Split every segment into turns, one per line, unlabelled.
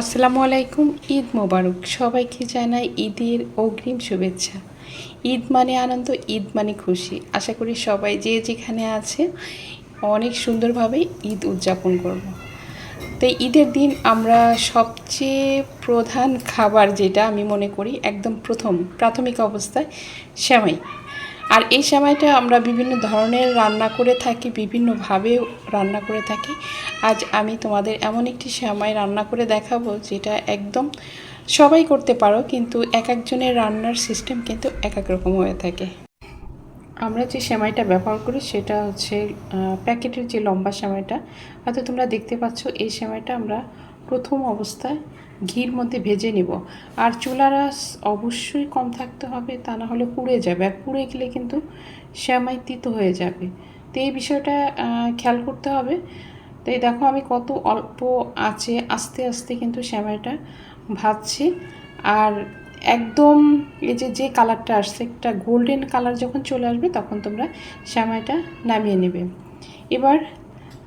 আসসালামু আলাইকুম, ঈদ মোবারক। সবাইকে জানাই ঈদের অগ্রিম শুভেচ্ছা। ঈদ মানে আনন্দ, ঈদ মানে খুশি। আশা করি সবাই যে যেখানে আছে, অনেক সুন্দরভাবে ঈদ উদযাপন করব। তো ঈদের দিন আমরা সবচেয়ে প্রধান খাবার যেটা আমি মনে করি, একদম প্রথম, প্রাথমিক অবস্থায় সেমাই। আর এই সেমাইটা আমরা বিভিন্ন ধরনের রান্না করে থাকি, বিভিন্নভাবেও রান্না করে থাকি। আজ আমি তোমাদের এমন একটি সেমাই রান্না করে দেখাবো যেটা একদম সবাই করতে পারো, কিন্তু এক একজনের রান্নার সিস্টেম কিন্তু এক এক রকম হয়ে থাকে। আমরা যে সেমাইটা ব্যবহার করি সেটা হচ্ছে প্যাকেটের যে লম্বা সেমাইটা হয়তো তোমরা দেখতে পাচ্ছ এই সেমাইটা আমরা প্রথম অবস্থায় ঘির মধ্যে ভেজে নিব। আর চুলার অবশ্যই কম থাকতে হবে, তা না হলে পুড়ে যাবে। আর পুড়ে গেলে কিন্তু শ্যামাই তিতো হয়ে যাবে। তো এই বিষয়টা খেয়াল করতে হবে। তো এই দেখো আমি কত অল্প আছে আস্তে আস্তে কিন্তু শ্যামাইটা ভাজছি। আর একদম এই যে যে কালারটা আসছে, একটা গোল্ডেন কালার যখন চলে আসবে, তখন তোমরা শ্যামাইটা নামিয়ে নেবে। এবার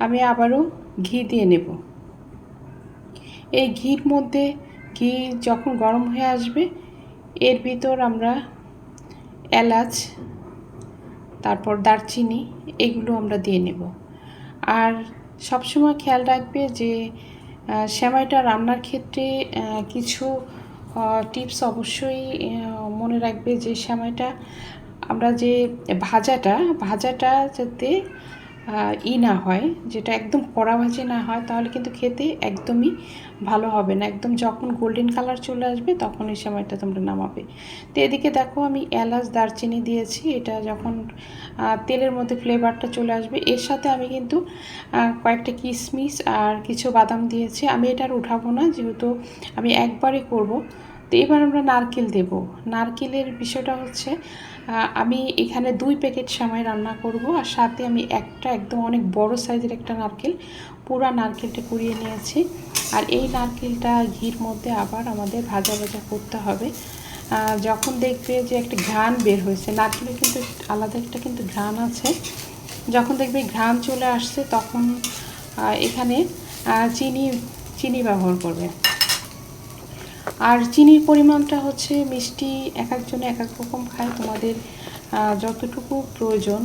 আমি আবারও ঘি দিয়ে নেব। এই ঘির মধ্যে ঘি যখন গরম হয়ে আসবে, এর ভিতর আমরা এলাচ, তারপর দারচিনি, এগুলো আমরা দিয়ে নেব। আর সবসময় খেয়াল রাখবে যে সেমাইটা রান্নার ক্ষেত্রে কিছু টিপস অবশ্যই মনে রাখবে যে, সেমাইটা আমরা যে ভাজাটা ভাজাটা যাতে ই না হয়, যেটা একদম কড়া ভাজি না হয়, তাহলে কিন্তু খেতে একদমই ভালো হবে না। একদম যখন গোল্ডেন কালার চলে আসবে, তখন এই সময়টা তোমরা নামাবে। তো এদিকে দেখো, আমি এলাচ, দারচিনি দিয়েছি। এটা যখন তেলের মধ্যে ফ্লেভারটা চলে আসবে, এর সাথে আমি কিন্তু কয়েকটা কিশমিশ আর কিছু বাদাম দিয়েছি। আমি এটা আর উঠাবো না, যেহেতু আমি একবারই করব। তো এবার আমরা নারকেল দেব। নারকেলের বিষয়টা হচ্ছে আমি এখানে দুই প্যাকেট সময় রান্না করব আর সাথে আমি একটা একদম অনেক বড় সাইজের একটা নারকেল, পুরা নারকেলটা কুড়িয়ে নিয়েছি। আর এই নারকেলটা ঘির মধ্যে আবার আমাদের ভাজা ভাজা করতে হবে। যখন দেখবে যে একটা ঘ্রাণ বের হয়েছে, নারকেলের কিন্তু আলাদা একটা কিন্তু ঘ্রাণ আছে। যখন দেখবে ঘ্রাণ চলে আসছে, তখন এখানে চিনি চিনি ব্যবহার করবে। আর চিনির পরিমাণটা হচ্ছে মিষ্টি এক একজনে এক এক রকম খায়। তোমাদের যতটুকু প্রয়োজন,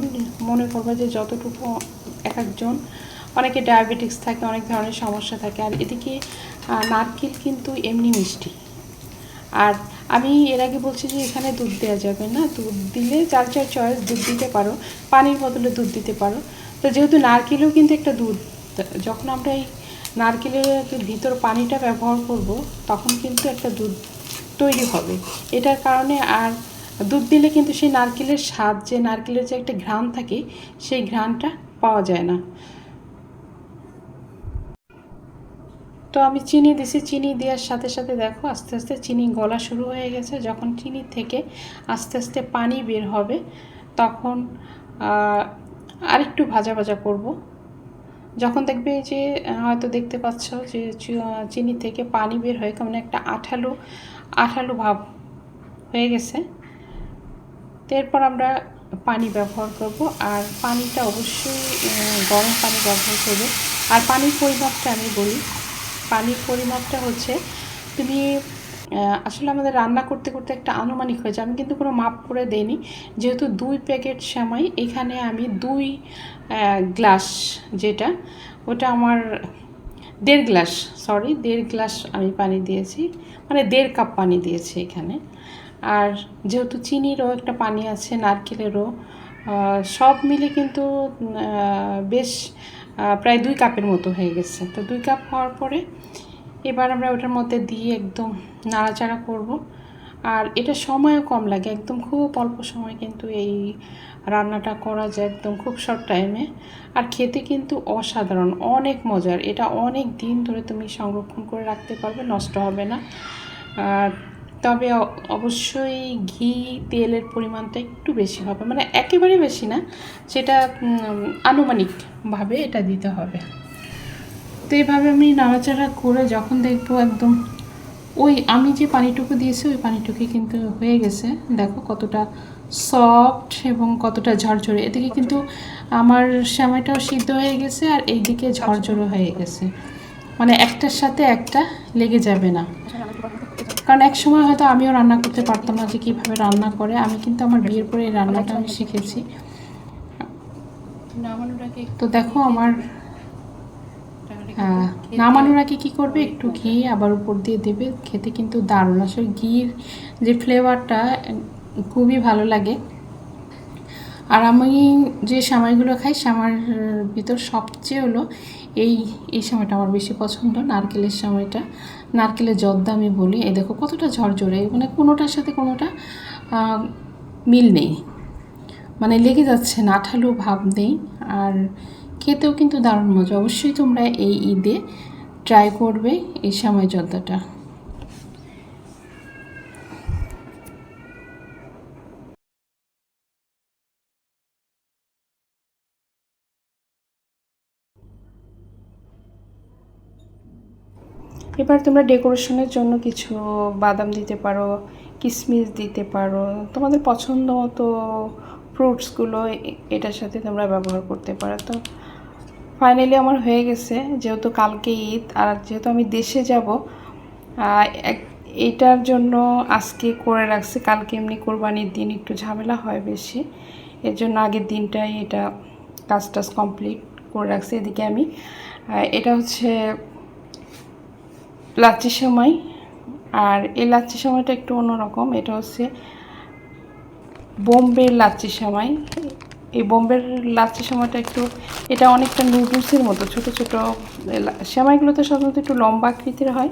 মনে করবে যে যতটুকু এক একজন, অনেকে ডায়াবেটিক্স থাকে, অনেক ধরনের সমস্যা থাকে। আর এদিকে নারকেল কিন্তু এমনি মিষ্টি। আর আমি এর আগে বলছি যে এখানে দুধ দেওয়া যাবে না। দুধ দিলে যার যার চয়েস দুধ দিতে পারো, পানির বদলে দুধ দিতে পারো। তো যেহেতু নারকেলেও কিন্তু একটা দুধ যখন আমরা এই নারকেলের ভিতর পানিটা ব্যবহার করব, তখন কিন্তু একটা দুধ তৈরি হবে। এটার কারণে আর দুধ দিলে কিন্তু সেই নারকেলের স্বাদ, যে নারকেলের যে একটা ঘ্রাণ থাকে, সেই ঘ্রাণটা পাওয়া যায় না। তো আমি চিনি দিছি, চিনি দেওয়ার সাথে সাথে দেখো, আস্তে আস্তে চিনি গলা শুরু হয়ে গেছে। যখন চিনি থেকে আস্তে আস্তে পানি বের হবে, তখন আরেকটু ভাজা ভাজা করব। যখন দেখবে যে হয়তো দেখতে পাচ্ছ যে চিনি থেকে পানি বের হয়ে কেমন একটা আঠালো আঠালো ভাব হয়ে গেছে। এরপর আমরা পানি ব্যবহার করব আর পানিটা অবশ্যই গরম পানি ব্যবহার করবে। আর পানির পরিমাপটা আমি বলি। পানির পরিমাপটা হচ্ছে, তুমি আসলে আমাদের রান্না করতে করতে একটা আনুমানিক হয়েছে। আমি কিন্তু কোনো মাপ করে দেইনি। যেহেতু দুই প্যাকেট সময় এখানে আমি দুই গ্লাস যেটা, ওটা আমার দেড় গ্লাস সরি দেড় গ্লাস আমি পানি দিয়েছি মানে দেড় কাপ পানি দিয়েছি এখানে। আর যেহেতু চিনিরও একটা পানি আছে, নারকেলেরও সব মিলে কিন্তু বেশ প্রায় দুই কাপের মতো হয়ে গেছে। তো দুই কাপ হওয়ার পরে এবার আমরা ওটার মধ্যে দিয়ে একদম নাড়াচাড়া করব। আর এটা সময়ও কম লাগে, একদম খুব অল্প সময় কিন্তু এই রান্নাটা করা যায় একদম খুব শর্ট টাইমে আর খেতে কিন্তু অসাধারণ, অনেক মজার। এটা অনেক দিন ধরে তুমি সংরক্ষণ করে রাখতে পারবে, নষ্ট হবে না। আর তবে অবশ্যই ঘি তেলের পরিমাণটা একটু বেশি হবে মানে একেবারে বেশি না, সেটা আনুমানিকভাবে এটা দিতে হবে। তো এইভাবে আমি নাড়াচাড়া করে যখন দেখব একদম ওই আমি যে পানিটুকু দিয়েছি ওই পানিটুকু কিন্তু হয়ে গেছে। দেখো কতটা সফট এবং কতটা ঝরঝরে। এদিকে কিন্তু আমার সেমাইটাও সিদ্ধ হয়ে গেছে আর এইদিকে ঝরঝরে হয়ে গেছে। মানে একটার সাথে একটা লেগে যাবে না। কারণ এক সময় হয়তো আমিও রান্না করতে পারতাম না যে কীভাবে রান্না করে। আমি কিন্তু আমার বিয়ের পরে এই রান্নাটা আমি শিখেছি। তো দেখো আমার নামানোর আগে কী করবে? একটু ঘি আবার উপর দিয়ে দেবে। খেতে কিন্তু দারুণ। আসলে ঘির যে ফ্লেভারটা খুবই ভালো লাগে। আর আমি যে সামাইগুলো খাই, সামার ভিতর সবচেয়ে হলো এই এই সময়টা আমার বেশি পছন্দ, নারকেলের সময়টা নারকেলের জর্দা আমি বলি। এই দেখো কতটা ঝরঝরে মানে কোনোটার সাথে কোনোটা মিল নেই। মানে লেগে যাচ্ছে, না আঠালো ভাব নেই। আর খেতেও কিন্তু দারুণ মজা। অবশ্যই তোমরা এই ঈদে ট্রাই করবে এই সময় জর্দাটা এবার তোমরা ডেকোরেশনের জন্য কিছু বাদাম দিতে পারো কিশমিশ দিতে পারো। তোমাদের পছন্দ মতো ফ্রুটসগুলো এটার সাথে তোমরা ব্যবহার করতে পারো। তো ফাইনালি আমার হয়ে গেছে, যেহেতু কালকে ঈদ, আর যেহেতু আমি দেশে যাব এইটার জন্য আজকে করে রাখছি, কালকে এমনি কোরবানির দিন, একটু ঝামেলা হয় বেশি। এর জন্য আগের দিনটাই এটা কাজ টাজ কমপ্লিট করে রাখছি। এদিকে আমি এটা হচ্ছে লাচ্ছি সময়, আর এই লাচ্ছি সময়টা একটু অন্যরকম। এটা হচ্ছে বোম্বের লাচ্ছি সময় এই বোম্বের লাচ্ছি সময়টা একটু, এটা অনেকটা নুডলসের মতো, ছোট ছোট সেমাইগুলো তো সাধারণত একটু লম্বা আকৃতির হয়।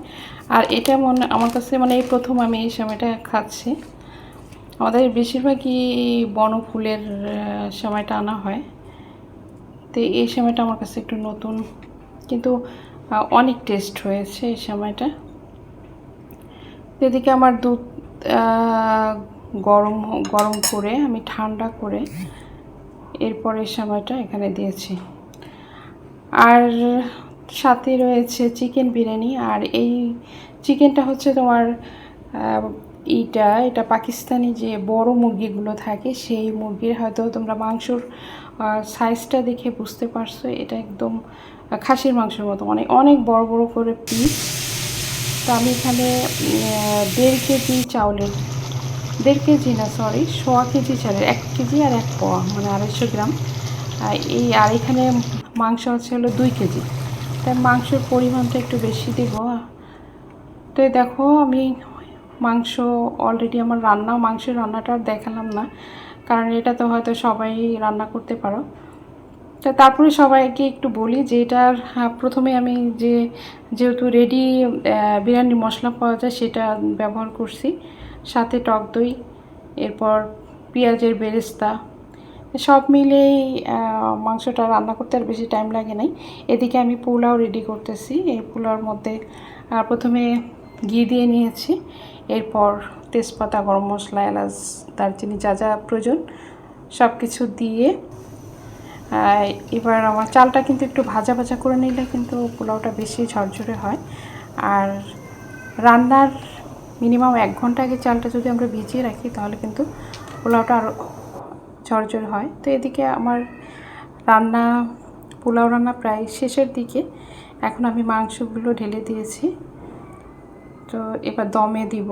আর এটা মনে, আমার কাছে মানে এই প্রথম আমি এই সময়টা খাচ্ছি। আমাদের বেশিরভাগই বনফুলের সময়টা আনা হয়। তো এই সময়টা আমার কাছে একটু নতুন। কিন্তু অনেক টেস্ট হয়েছে এই সময়টা এদিকে আমার দুধ গরম গরম করে, আমি ঠান্ডা করে এরপর এই সময়টা এখানে দিয়েছি। আর সাথে রয়েছে চিকেন বিরিয়ানি, আর এই চিকেনটা হচ্ছে তোমার এইটা এটা পাকিস্তানি যে বড় মুরগিগুলো থাকে, সেই মুরগির হয়তো তোমরা মাংসর সাইজটা দেখে বুঝতে পারছ, এটা একদম খাসির মাংসের মতো। অনেক অনেক বড় বড় করে পিস তো আমি এখানে দেড় কেজি চাউলের দেড় কেজি না সরি সোয়া কেজি চালের, এক কেজি আর এক পোয়া মানে আড়াইশো গ্রাম। এই, আর এখানে মাংস হচ্ছে হলো দুই কেজি। তাই মাংসের পরিমাণটা একটু বেশি দেব। তো দেখো, আমি মাংস অলরেডি আমার রান্না, মাংসের রান্নাটা দেখালাম না। কারণ এটা তো হয়তো সবাই রান্না করতে পারো। তা তারপরে সবাইকে একটু বলি যে এটার হ্যাঁ, প্রথমে আমি যে যেহেতু রেডি বিরিয়ানি মশলা পাওয়া যায় সেটা ব্যবহার করছি। সাথে টক দই এরপর পেঁয়াজের বেরেস্তা সব মিলেই মাংসটা রান্না করতে আর বেশি টাইম লাগে নাই। এদিকে আমি পোলাও রেডি করতেছি এই পোলাওর মধ্যে প্রথমে ঘি দিয়ে নিয়েছি এরপর তেজপাতা গরম মশলা এলাচ দারচিনি যা যা প্রয়োজন সব কিছু দিয়ে এবার আমার চালটা কিন্তু একটু ভাজা ভাজা করে নিলে কিন্তু পোলাওটা বেশি ঝরঝরে হয়। আর রান্নার মিনিমাম এক ঘণ্টা আগে চালটা যদি আমরা ভিজিয়ে রাখি, তাহলে কিন্তু পোলাওটা আরও ঝরঝর হয়। তো এদিকে আমার রান্না, পোলাও রান্না প্রায় শেষের দিকে। এখন আমি মাংসগুলো ঢেলে দিয়েছি। তো এবার দমে দিব।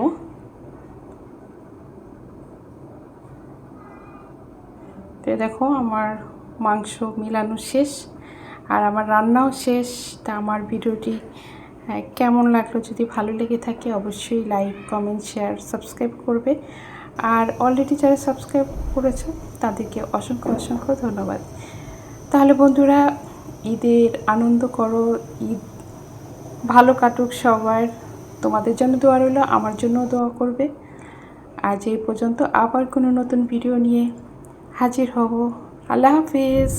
তো দেখো, আমার মাংস মিলানো শেষ। আর আমার রান্নাও শেষ। তা আমার ভিডিওটি কেমন লাগল যদি ভালো লেগে থাকে অবশ্যই লাইক, কমেন্ট, শেয়ার, সাবস্ক্রাইব করবে। আর অলরেডি যারা সাবস্ক্রাইব করেছ তাদেরকে অসংখ্য অসংখ্য ধন্যবাদ। তাহলে বন্ধুরা, ঈদের আনন্দ করো, ঈদ ভালো কাটুক সবার। তোমাদের জন্য দোয়া রইল, আমার জন্যও দোয়া করবে। আজ এই পর্যন্ত, আবার কোনো নতুন ভিডিও নিয়ে হাজির হব। আল্লাহ হাফিজ